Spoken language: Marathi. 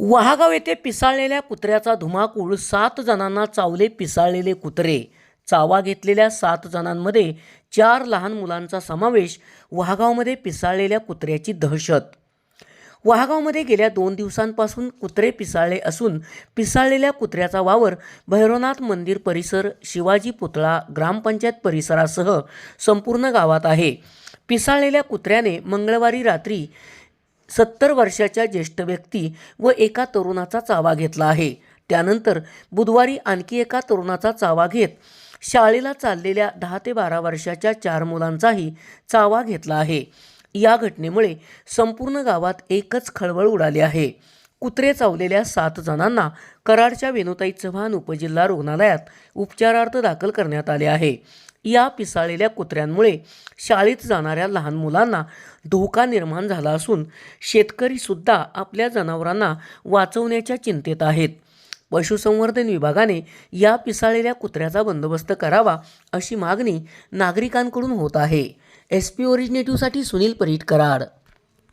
वहागाव येथे पिसाळलेल्या कुत्र्याचा धुमाकूळ सात जणांना चावले पिसाळलेले कुत्रे. चावा घेतलेल्या सात जणांमध्ये चार लहान मुलांचा समावेश वहागावमध्ये पिसाळलेल्या कुत्र्याची दहशत. वहागावमध्ये गेल्या दोन दिवसांपासून कुत्रे पिसाळले असून पिसाळलेल्या कुत्र्याचा वावर भैरवनाथ मंदिर परिसर शिवाजी पुतळा ग्रामपंचायत परिसरासह संपूर्ण गावात आहे. पिसाळलेल्या कुत्र्याने मंगळवारी रात्री सत्तर वर्षाच्या ज्येष्ठ व्यक्ती व एका तरुणाचा चावा घेतला आहे. त्यानंतर बुधवारी आणखी एका तरुणाचा चावा घेत शाळेला चाललेल्या दहा ते बारा वर्षाच्या चार मुलांचाही चावा घेतला आहे. या घटनेमुळे संपूर्ण गावात एकच खळबळ उडाली आहे. कुत्रे चावलेल्या सात जणांना कराडच्या वेणुताई चव्हाण उपजिल्हा रुग्णालयात उपचारार्थ दाखल करण्यात आले आहे. या पिसाळलेल्या कुत्र्यांमुळे शाळेत जाणाऱ्या लहान मुलांना धोका निर्माण झाला असून शेतकरीसुद्धा आपल्या जनावरांना वाचवण्याच्या चिंतेत आहेत. पशुसंवर्धन विभागाने या पिसाळलेल्या कुत्र्याचा बंदोबस्त करावा अशी मागणी नागरिकांकडून होत आहे. एस पी ओरिजिनेटिव्हसाठी सुनील परीट कराड.